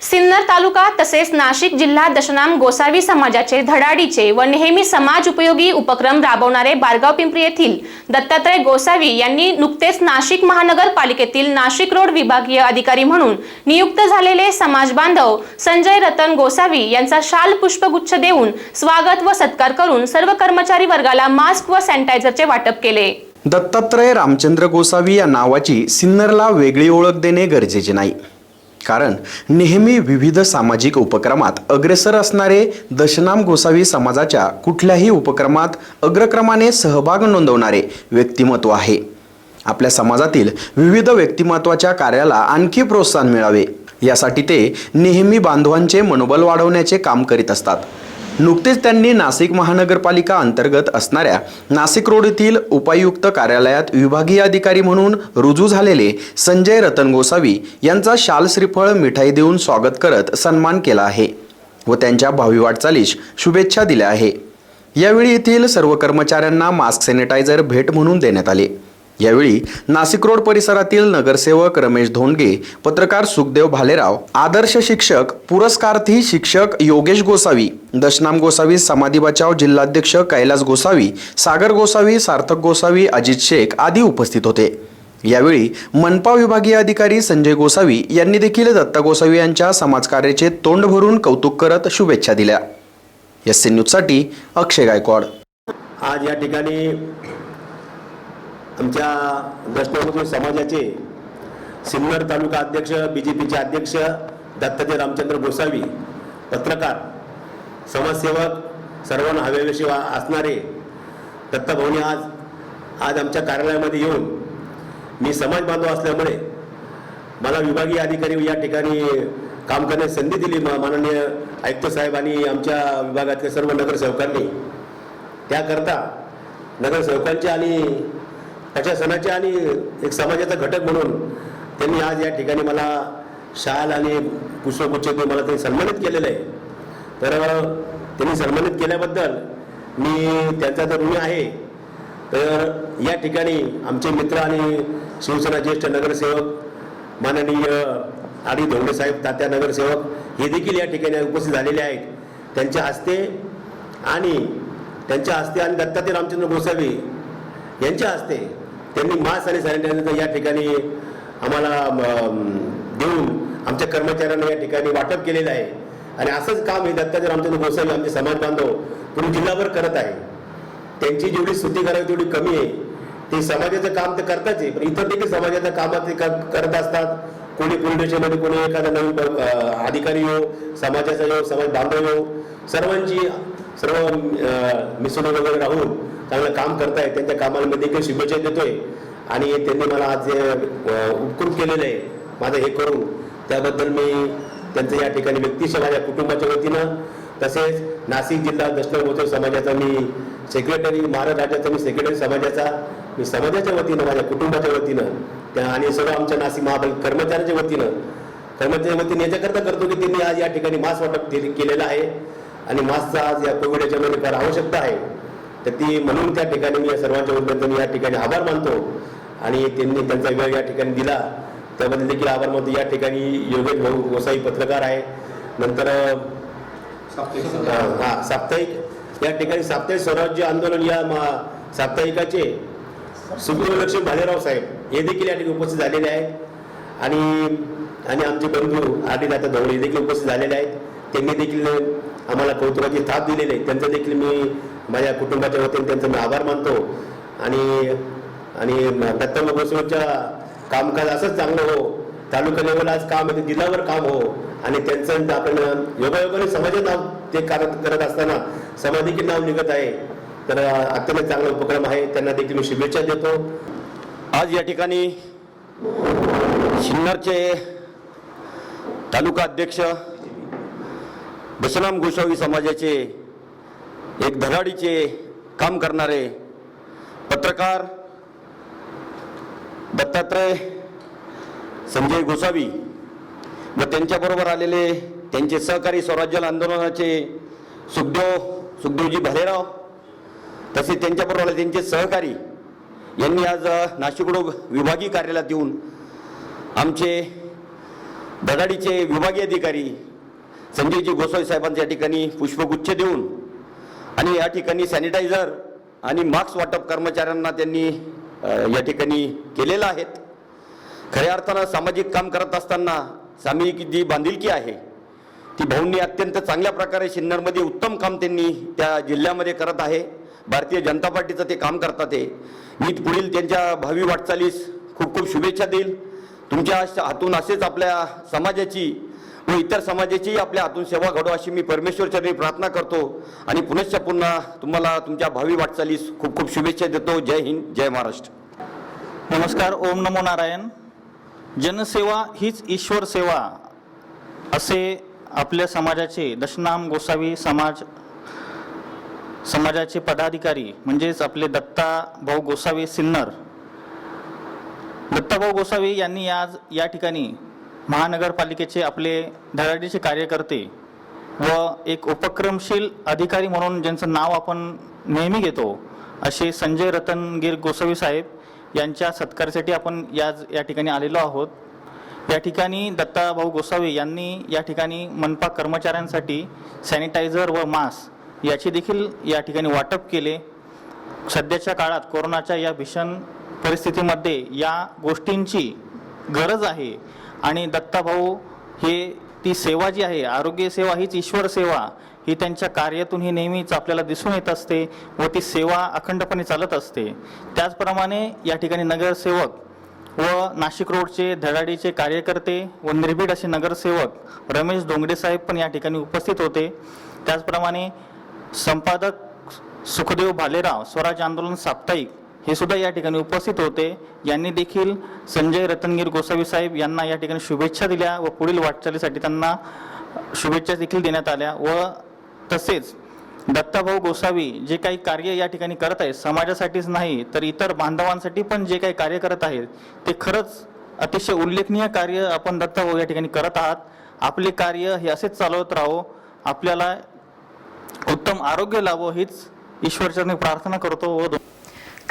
सिन्नर तालुका तसेच नाशिक जिल्हा दशनाम गोसावी समाजाचे धडाडीचे व नेहमी समाज उपयोगी उपक्रम राबवणारे बारगाव पिंपरी येथील दत्तात्रय गोसावी यांनी नुकतेच नाशिक महानगरपालिकेतील नाशिक रोड विभागीय अधिकारी म्हणून नियुक्त झालेले समाज बांधव संजय रतन गोसावी यांचा शाल पुष्पगुच्छ देऊन स्वागत व सत्कार करून सर्व कर्मचारी वर्गाला मास्क व सॅनिटायझरचे वाटप केले. दत्तात्रय रामचंद्र गोसावी या नावाची सिन्नरला वेगळी ओळख देणे गरजेचे नाही. कारण नेहमी विविध सामाजिक उपक्रमात अग्रेसर असणारे दशनाम गोसावी समाजाच्या कुठल्याही उपक्रमात अग्रक्रमाने सहभाग नोंदवणारे व्यक्तिमत्व आहे. आपल्या समाजातील विविध व्यक्तिमत्वाच्या कार्याला आणखी प्रोत्साहन मिळावे. यासाठी ते नेहमी बांधवांचे मनोबल वाढवण्याचे काम करीत असतात. नुकतेच त्यांनी नाशिक महानगरपालिका अंतर्गत असणाऱ्या नाशिक रोड येथील उपायुक्त कार्यालयात विभागीय अधिकारी म्हणून रुजू झालेले संजय रतन गोसावी यांचा शाल श्रीफळ मिठाई देऊन स्वागत करत सन्मान केला आहे व त्यांच्या भावी वाटचालीस शुभेच्छा दिल्या आहे. यावेळी येथील सर्व कर्मचाऱ्यांना मास्क सॅनिटायझर भेट म्हणून देण्यात आले. यावेळी नाशिक रोड परिसरातील नगरसेवक रमेश धोंडगे पत्रकार सुखदेव भालेराव आदर्श शिक्षक पुरस्कार्थी शिक्षक योगेश गोसावी दशनाम गोसावी समाधी बचाव जिल्हाध्यक्ष कैलास गोसावी सागर गोसावी सार्थक गोसावी अजित शेख आदी उपस्थित होते. यावेळी मनपा विभागीय अधिकारी संजय गोसावी यांनी देखील दत्ता गोसावी यांच्या समाजकार्याचे तोंड भरून कौतुक करत शुभेच्छा दिल्या. एस सी न्यूजसाठी अक्षय गायकवाड. आज या ठिकाणी आमच्या दशनामधून समाजाचे सिन्नर तालुका अध्यक्ष बी जे पीचे अध्यक्ष दत्ताजी रामचंद्र गोसावी पत्रकार समाजसेवक सर्वांना हवेविषयी असणारे दत्ताभाऊनी आज आज आमच्या कार्यालयामध्ये येऊन मी समाज बांधव असल्यामुळे मला विभागीय अधिकारी या ठिकाणी काम करण्याची संधी दिली. माननीय आयुक्त साहेब आणि आमच्या विभागातल्या सर्व नगरसेवकांनी. त्याकरता नगरसेवकांचे आणि प्रशासनाचे आणि एक समाजाचा घटक म्हणून त्यांनी आज या ठिकाणी मला शाल आणि पुष्पगुच्छ मला त्यांनी सन्मानित केलेलं आहे. तर त्यांनी सन्मानित केल्याबद्दल मी त्यांचा जर ऋणी आहे तर या ठिकाणी आमचे मित्र आणि शिवसेना ज्येष्ठ नगरसेवक माननीय आडी धोंडे साहेब तात्या नगरसेवक हे देखील या ठिकाणी उपस्थित झालेले आहेत. त्यांच्या हस्ते आणि त्यांच्या हस्ते आणि दत्तात्रय रामचंद्र गोसावी यांच्या हस्ते त्यांनी मास्क आणि सॅनिटायझर या ठिकाणी आम्हाला देऊन आमच्या कर्मचाऱ्यांना या ठिकाणी वाटप केलेलं आहे. आणि असंच काम हे दत्ताधर रामचंद्र गोसावी आमचे समाज बांधव पूर्ण जिल्हाभर करत आहे. त्यांची जेवढी स्तुती करावी तेवढी कमी आहे. ते समाजाचं काम तर करताच आहे पण इतर देखील समाजाचं कामात ते करत असतात. कोणी पोलीस स्टेशनमध्ये कोणी एखादा नवीन अधिकारी येऊ समाजाचा येऊ समाज बांधव येऊ सर्वांची सर्व मिसळून वगैरे राहून चांगलं काम करताय त्यांच्या कामाला मी देखील शुभेच्छा देतोय. आणि त्यांनी मला आज उपकृत केलेलं आहे माझं हे करून त्याबद्दल मी त्यांचं या ठिकाणी व्यक्तिशः माझ्या कुटुंबाच्या वतीनं तसेच नाशिक जिल्हा दक्षिण समाजाचा मी सेक्रेटरी महाराज राज्याचा मी सेक्रेटरी समाजाचा मी समाजाच्या वतीनं माझ्या कुटुंबाच्या वतीनं त्या आणि सर्व आमच्या नाशिक महापालिका कर्मचाऱ्यांच्या वतीनं कर्मचाऱ्यांच्या वतीने याच्याकरता करतो की त्यांनी आज या ठिकाणी मास्क वाटप केलेलं आहे. आणि मास्कचा आज या कोविड याच्यामध्ये फार आवश्यकता आहे. तर ती म्हणून त्या ठिकाणी मी या सर्वांच्या वतीनं मी या ठिकाणी आभार मानतो आणि त्यांनी त्यांचा वेळ या ठिकाणी दिला. त्याबद्दल देखील आभार मानतो. या ठिकाणी योगेश भाऊ गोसाई पत्रकार आहे. नंतर हा साप्ताहिक. या ठिकाणी साप्ताहिक स्वराज्य आंदोलन या मा- साप्ताहिकाचे सुखदेव लक्ष्मी भालेराव साहेब हे देखील या ठिकाणी उपस्थित झालेले आहेत. आणि आणि आमचे बंधू दाता धवळे हे देखील उपस्थित झालेले आहेत. त्यांनी देखील आम्हाला कौतुकाची थाप दिलेली आहे. त्यांचं देखील मी माझ्या कुटुंबाच्या वतीने त्यांचा मी आभार मानतो. आणि आणि दत्तम गोस्वामीच्या कामकाज असंच चांगलं हो. तालुका लेवल आज काम आहे ते जिल्हावर काम हो. आणि त्यांचं आपण योगायोगाने समाजात नाव ते करत करत असताना समाज देखील नाव निघत आहे. तर अत्यंत चांगला उपक्रम आहे. त्यांना देखील मी शुभेच्छा देतो. आज या ठिकाणी सिन्नरचे तालुका अध्यक्ष दशनाम गोसावी समाजाचे एक धडाडीचे काम करणारे पत्रकार दत्तात्रय संजय गोसावी व त्यांच्याबरोबर आलेले त्यांचे सहकारी स्वराज्य आंदोलनाचे सुखदेव सुखदेवजी भालेराव तसेच त्यांच्याबरोबर आले त्यांचे सहकारी यांनी आज अ, विभागीय कार्यालयात येऊन आमचे धडाडीचे विभागीय अधिकारी संजयजी गोसावी साहेबांच्या ठिकाणी पुष्पगुच्छ देऊन आणि या ठिकाणी सॅनिटायझर आणि मास्क वाटप कर्मचाऱ्यांना त्यांनी या ठिकाणी केलेलं आहेत. खऱ्या अर्थानं सामाजिक काम करत असताना सामाजिक जी बांधिलकी आहे ती भाऊंनी अत्यंत चांगल्या प्रकारे सिन्नरमध्ये उत्तम काम त्यांनी त्या जिल्ह्यामध्ये करत आहे. भारतीय जनता पार्टीचं ते काम करतात ते. मी पुढील त्यांच्या भावी वाटचालीस खूप खूप शुभेच्छा देईल. तुमच्या हातून असेच आपल्या समाजाची व इतर समाजाचीही आपल्या हातून सेवा घडो अशी मी परमेश्वरचरणी प्रार्थना करतो. आणि पुनश्च पुन्हा तुम्हाला तुमच्या भावी वाटचालीस खूप खूप शुभेच्छा देतो. जय हिंद जय महाराष्ट्र. नमस्कार ओम नमो नारायण. जनसेवा हीच ईश्वर सेवा असे आपल्या समाजाचे दशनाम गोसावी समाज समाजाचे पदाधिकारी म्हणजेच आपले दत्ता भाऊ गोसावी सिन्नर. दत्ताभाऊ गोसावी यांनी आज या ठिकाणी महानगरपालिकेचे आपले धडाडीचे कार्यकर्ते व एक उपक्रमशील अधिकारी म्हणून ज्यांचं नाव आपण नेहमी घेतो असे संजय रतनगीर गोसावी साहेब यांच्या सत्कारासाठी आपण या या ठिकाणी आलेलो आहोत. या ठिकाणी दत्ताभाऊ गोसावी यांनी या ठिकाणी मनपा कर्मचाऱ्यांसाठी सॅनिटायझर व मास्क याचे देखील या ठिकाणी वाटप केले. सध्याच्या काळात कोरोनाच्या या भीषण परिस्थितीमध्ये या गोष्टींची गरज आहे. आणि दत्ताभाऊ हे ती सेवा जी आहे आरोग्य सेवा हीच ईश्वर सेवा ही त्यांच्या कार्यातून ही नेहमीच आपल्याला दिसून येत असते व ती सेवा अखंडपणे चालत असते. त्याचप्रमाणे या ठिकाणी नगरसेवक व नाशिक रोडचे धडाडीचे कार्यकर्ते व निर्भीड असे नगरसेवक रमेश डोंगडेसाहेब पण या ठिकाणी उपस्थित होते. त्याचप्रमाणे संपादक सुखदेव भालेराव स्वराज आंदोलन साप्ताहिक हे सुद्धा या ठिकाणी उपस्थित होते. यांनी देखील संजय रतनगीर गोसावी साहेब यांना या ठिकाणी शुभेच्छा दिल्या व पुढील वाटचालीसाठी त्यांना शुभेच्छा देखील देण्यात आल्या व तसेच दत्ताभाऊ गोसावी जे काही कार्य या ठिकाणी करत आहेत समाजासाठीच नाही तर इतर बांधवांसाठी पण जे काही कार्य करत आहेत ते खरंच अतिशय उल्लेखनीय कार्य आपण दत्ताभाऊ या ठिकाणी करत आहात. आपले कार्य हे असेच चालवत राहो. आपल्याला उत्तम आरोग्य लावो हीच ईश्वरचरणी प्रार्थना करतो व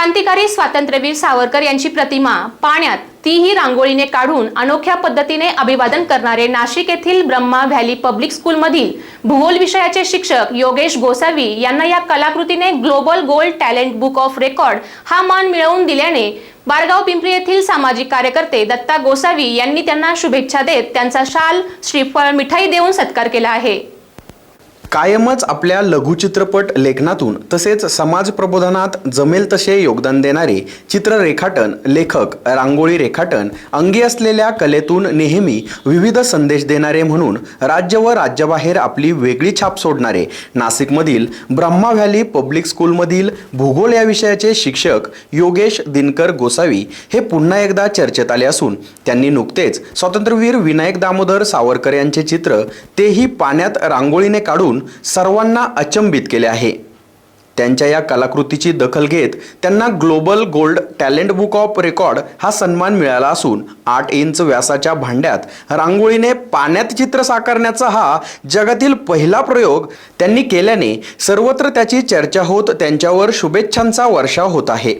क्रांतिकारी स्वातंत्र्यवीर सावरकर यांची प्रतिमा पाण्यात तीही रांगोळीने काढून अनोख्या पद्धतीने अभिवादन करणारे नाशिक येथील ब्रह्मा व्हॅली पब्लिक स्कूलमधील भूगोल विषयाचे शिक्षक योगेश गोसावी यांना या कलाकृतीने global gold talent book of record हा मान मिळवून दिल्याने बारगाव पिंपरी येथील सामाजिक कार्यकर्ते दत्ता गोसावी यांनी त्यांना शुभेच्छा देत त्यांचा शाल श्रीफळ मिठाई देऊन सत्कार केला आहे. कायमच आपल्या लघुचित्रपट लेखनातून तसेच समाज प्रबोधनात जमेल तसे योगदान देणारे चित्र रेखाटन लेखक रांगोळी रेखाटन अंगी असलेल्या कलेतून नेहमी विविध संदेश देणारे म्हणून राज्य व राज्याबाहेर आपली वेगळी छाप सोडणारे नाशिकमधील ब्रह्मा व्हॅली पब्लिक स्कूलमधील भूगोल या विषयाचे शिक्षक योगेश दिनकर गोसावी हे पुन्हा एकदा चर्चेत आले असून त्यांनी नुकतेच स्वातंत्र्यवीर विनायक दामोदर सावरकर यांचे चित्र तेही पाण्यात रांगोळीने काढून सर्वांना अचंबित केले आहे. त्यांच्या या कलाकृतीची दखल घेत त्यांना global gold talent book of record हा सन्मान मिळाला असून आठ इंच व्यासाच्या भांड्यात रांगोळीने पाण्यात चित्र साकारण्याचा हा जगातील पहिला प्रयोग त्यांनी केल्याने सर्वत्र त्याची चर्चा होत त्यांच्यावर शुभेच्छांचा वर्षाव होत आहे.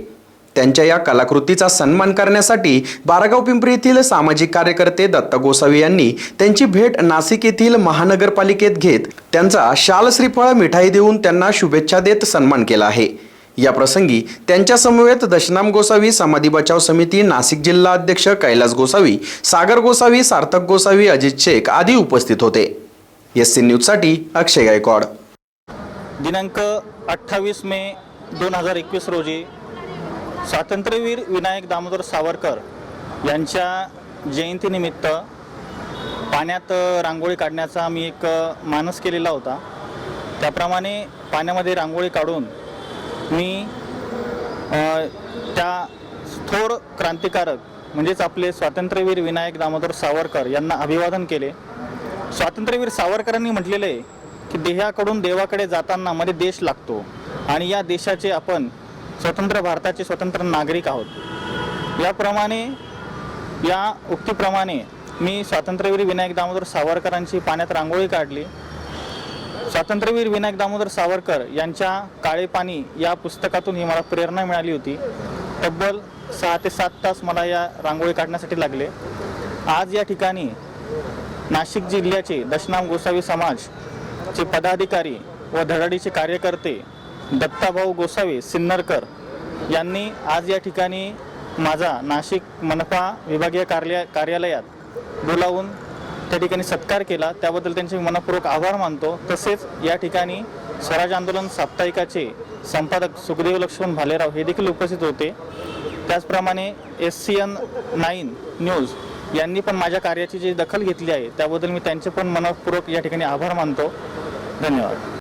त्यांच्या या कलाकृतीचा सन्मान करण्यासाठी बारागाव पिंपरी येथील सामाजिक कार्यकर्ते दत्त गोसावी यांनी त्यांची भेट नाशिक येथील महानगरपालिकेत घेत त्यांचा शाल श्रीफळ मिठाई देऊन त्यांना शुभेच्छा देत सन्मान केला आहे. या प्रसंगी त्यांच्या समवेत दशनाम गोसावी समाधी बचाव समिती नाशिक जिल्हा अध्यक्ष कैलास गोसावी सागर गोसावी सार्थक गोसावी अजित शेख आदी उपस्थित होते. एस सी न्यूजसाठी अक्षय गायकवाड. दिनांक अठ्ठावीस मे दोन हजार एकवीस रोजी स्वातंत्र्यवीर विनायक दामोदर सावरकर यांच्या जयंतीनिमित्त पाण्यात रांगोळी काढण्याचा मी एक मानस केलेला होता. त्याप्रमाणे पाण्यामध्ये रांगोळी काढून मी त्या थोर क्रांतिकारक म्हणजेच आपले स्वातंत्र्यवीर विनायक दामोदर सावरकर यांना अभिवादन केले. स्वातंत्र्यवीर सावरकरांनी म्हटलेले आहे की देहाकडून देवाकडे जाताना मध्ये देश लागतो आणि या देशाचे आपण स्वतंत्र भारताचे स्वतंत्र नागरिक आहोत. याप्रमाणे या उक्तीप्रमाणे मी स्वातंत्र्यवीर विनायक दामोदर सावरकरांची पाण्यात रांगोळी काढली. स्वातंत्र्यवीर विनायक दामोदर सावरकर यांच्या काळे पाणी या पुस्तकातून ही मला प्रेरणा मिळाली होती. तब्बल सहा ते सात तास मला या रांगोळी काढण्यासाठी लागले. आज या ठिकाणी नाशिक जिल्ह्याचे दशनाम गोसावी समाजचे पदाधिकारी व धडाडीचे कार्यकर्ते दत्ताभाऊ गोसावी सिन्नरकर यांनी आज या ठिकाणी माझा नाशिक मनपा विभागीय कार्या कार्यालयात बोलावून त्या ठिकाणी सत्कार केला. त्याबद्दल त्यांचे मनपूर्वक आभार मानतो. तसेच या ठिकाणी स्वराज आंदोलन साप्ताहिकाचे संपादक सुखदेव लक्ष्मण भालेराव हे देखील उपस्थित होते. त्याचप्रमाणे S C N nine news यांनी पण माझ्या कार्याची जी दखल घेतली आहे त्याबद्दल मी त्यांचे पण मनपूर्वक या ठिकाणी आभार मानतो. धन्यवाद.